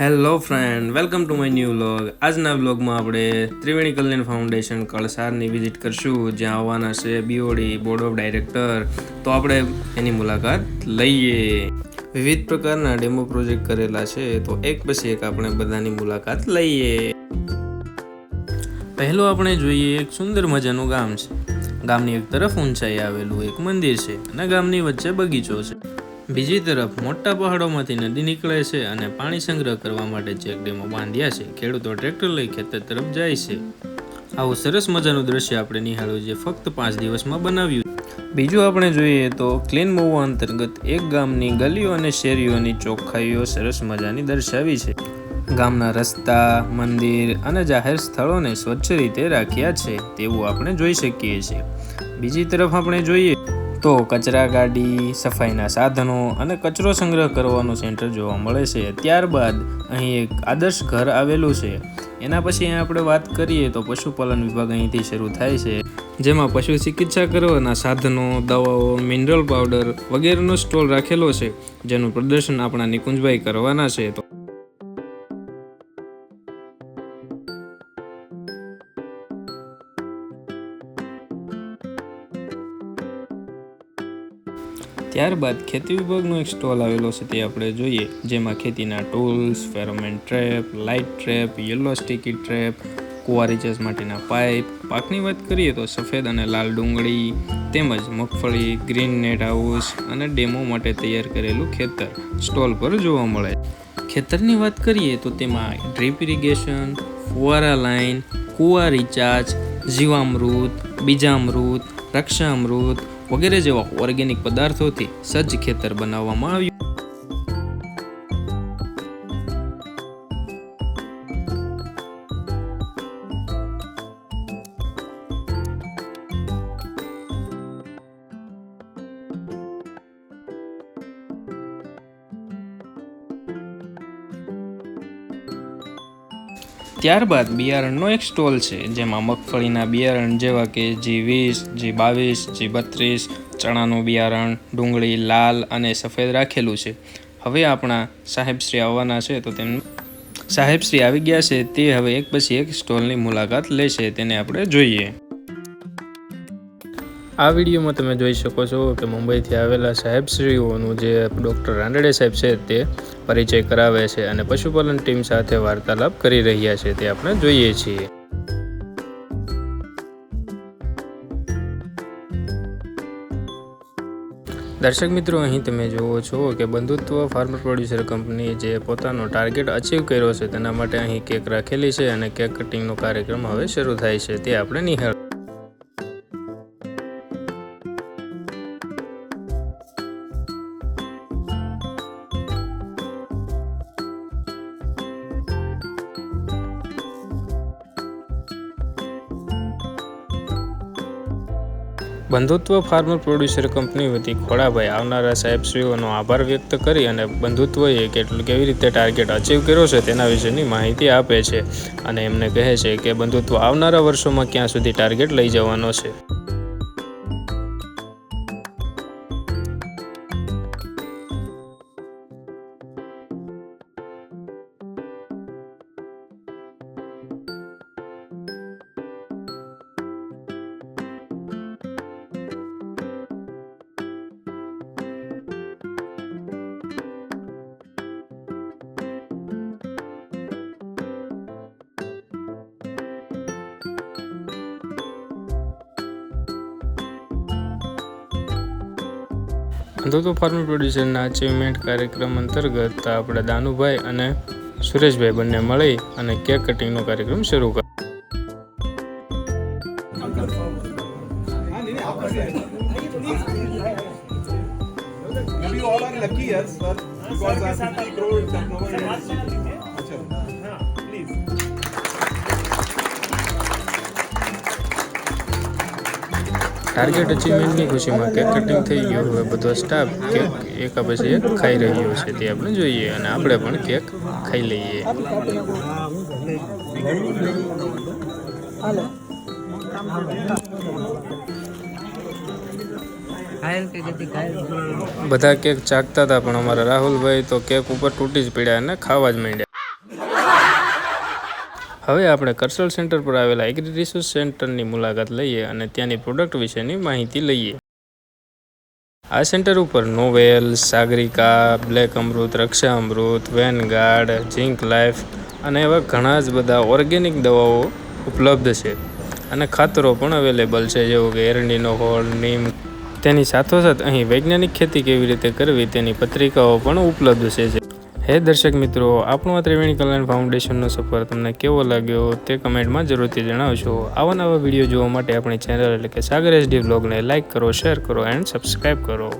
Hello friend welcome to my new vlog આજના વ્લોગમાં આપણે ત્રિવેણી કલ્યાણ ફાઉન્ડેશન કળસારની વિઝિટ કરશું, જ્યાં આવવાના છે બીઓડી બોર્ડ ઓફ ડાયરેક્ટર તો આપણે એની મુલાકાત લઈએ. વિવિધ પ્રકારના ડેમો પ્રોજેક્ટ કરેલા છે, તો એક પછી એક આપણે બધાની મુલાકાત લઈએ. પહેલો આપણે જોઈએ એક સુંદર મજાનું ગામ છે. ગામની એક તરફ ઊંચાઈ આવેલું એક મંદિર છે અને ગામની વચ્ચે બગીચો છે. બીજી તરફ મોટા પહાડોમાંથી નદી નીકળે છે અને પાણી સંગ્રહ કરવા માટે ચેકડેમો બાંધ્યા છે. ખેડૂતો ટ્રેક્ટર લઈ ખેતર તરફ જાય છે. આવું સરસ મજાનું દ્રશ્ય આપણે નિહાળ્યું જે ફક્ત પાંચ દિવસમાં બનાવ્યું. બીજું આપણે જોઈએ તો ક્લીન મૂવ અંતર્ગત એક ગામની ગલીઓ અને શેરીઓની ચોખ્ખાઈઓ સરસ મજાની દર્શાવી છે. ગામના રસ્તા, મંદિર અને જાહેર સ્થળોને સ્વચ્છ રીતે રાખ્યા છે તેવું આપણે જોઈ શકીએ છીએ. બીજી તરફ આપણે જોઈએ તો કચરા ગાડી, સફાઈના સાધનો અને કચરો સંગ્રહ કરવાનું સેન્ટર જોવા મળે છે. ત્યારબાદ અહીં એક આદર્શ ઘર આવેલું છે. એના પછી અહીં આપણે વાત કરીએ તો પશુપાલન વિભાગ અહીંથી શરૂ થાય છે. જેમાં પશુ ચિકિત્સા કરવાના સાધનો, દવાઓ, મિનરલ પાવડર વગેરેનો સ્ટોલ રાખેલો છે, જેનું પ્રદર્શન આપણા નિકુંજભાઈ કરવાના છે. તો ત્યારબાદ ખેતી વિભાગનો એક સ્ટોલ આવેલો છે તે આપણે જોઈએ, જેમાં ખેતીના tools, pheromone trap, light trap, yellow sticky trap, કુવા રિચાર્જ માટેના પાઇપ, પાકની વાત કરીએ તો સફેદ અને લાલ ડુંગળી, તેમજ મગફળી, ગ્રીન નેટ હાઉસ અને ડેમો માટે તૈયાર કરેલું ખેતર સ્ટોલ પર જોવા મળે ખેતરની વાત કરીએ તો તેમાં ડ્રીપ ઇરિગેશન, ફુવારા લાઇન, કુવા રિચાર્જ, જીવામૃત, બીજામૃત, રક્ષામૃત વગેરે જેવા ઓર્ગેનિક પદાર્થોથી સજ્જ ખેતર બનાવવામાં આવ્યું ત્યારબાદ બિયારણનો એક સ્ટોલ છે, જેમાં મગફળીના બિયારણ જેવા કે જી વીસ, જી બાવીસ, જી બત્રીસ, ચણાનું બિયારણ, ડુંગળી લાલ અને સફેદ રાખેલું છે. હવે આપણા સાહેબશ્રી આવવાના છે, તો તેમ સાહેબશ્રી આવી ગયા છે, તે હવે એક પછી એક સ્ટોલની મુલાકાત લેશે, તેને આપણે જોઈએ. આ વિડીયોમાં તમે જોઈ શકો છો કે મુંબઈથી આવેલા સાહેબશ્રીઓનું જે ડૉક્ટર રાંડડે સાહેબ છે તે પરિચય કરાવે છે અને પશુપાલન ટીમ સાથે વાર્તાલાપ કરી રહ્યા છે તે આપણે જોઈએ છીએ. દર્શક મિત્રો, અહીં તમે જુઓ છો કે બંધુત્વ ફાર્મર પ્રોડ્યુસર કંપની જે પોતાનો ટાર્ગેટ અચીવ કર્યો છે તેના માટે અહીં કેક રાખેલી છે અને કેક કટિંગનો કાર્યક્રમ હવે શરૂ થાય છે તે આપણે નિહાળ બંધુત્વ ફાર્મર પ્રોડ્યુસર કંપની વતી ખોડાભાઈ આવનારા સાહેબશ્રીઓનો આભાર વ્યક્ત કરી અને બંધુત્વએ કેટલું કેવી રીતે ટાર્ગેટ અચીવ કર્યો છે તેના વિશેની માહિતી આપે છે અને એમને કહે છે કે બંધુત્વ આવનારા વર્ષોમાં ક્યાં સુધી ટાર્ગેટ લઈ જવાનો છે. બંધુત્વ ફાર્મર પ્રોડ્યુસરના અચીવમેન્ટ કાર્યક્રમ અંતર્ગત આપણા દાનુભાઈ અને સુરેશભાઈ બંને મળી અને કેક કટિંગનો કાર્યક્રમ શરૂ કર્યો You all are lucky, yes, sir, because our 50 crore turnover is. Target અચીવમેન્ટની ખુશીમાં કેક કટિંગ થઈ ગયું, હવે બધો સ્ટાફ કેક એક પછી એક ખાઈ રહ્યો છે, તે આપણે જોઈએ અને આપણે પણ કેક ખાઈ લઈએ. બધા કેક ચાખતા હતા, પણ અમારા રાહુલભાઈ તો કેક ઉપર તૂટી જ પડ્યા અને ખાવા જ માંડ્યા. હવે આપણે કરસલ સેન્ટર પર આવેલા એગ્રી રિસોર્સ સેન્ટરની મુલાકાત લઈએ અને ત્યાંની પ્રોડક્ટ વિશેની માહિતી લઈએ. આ સેન્ટર ઉપર novel Sagarika black Amrut Raksha Amrut vanguard zinc life અને એવા ઘણા જ બધા ઓર્ગેનિક દવાઓ ઉપલબ્ધ છે. અને ખાતરો પણ અવેલેબલ છે, જેવું કે એરંડીનો હોળ નીમ તેની સાથોસાથ અહીં વૈજ્ઞાનિક ખેતી કેવી રીતે કરવી તેની પત્રિકાઓ પણ ઉપલબ્ધ છે હે દર્શક મિત્રો આપણું આ ત્રિવેણી કલ્યાણ ફાઉન્ડેશનનો સફર તમને કેવો લાગ્યો તે કમેન્ટમાં જરૂરથી જણાવશો. આવા નવા વીડિયો જોવા માટે આપણી ચેનલ એટલે કે સાગર એસડી બ્લોગને લાઇક કરો, શેર કરો, એન્ડ સબસ્ક્રાઈબ કરો.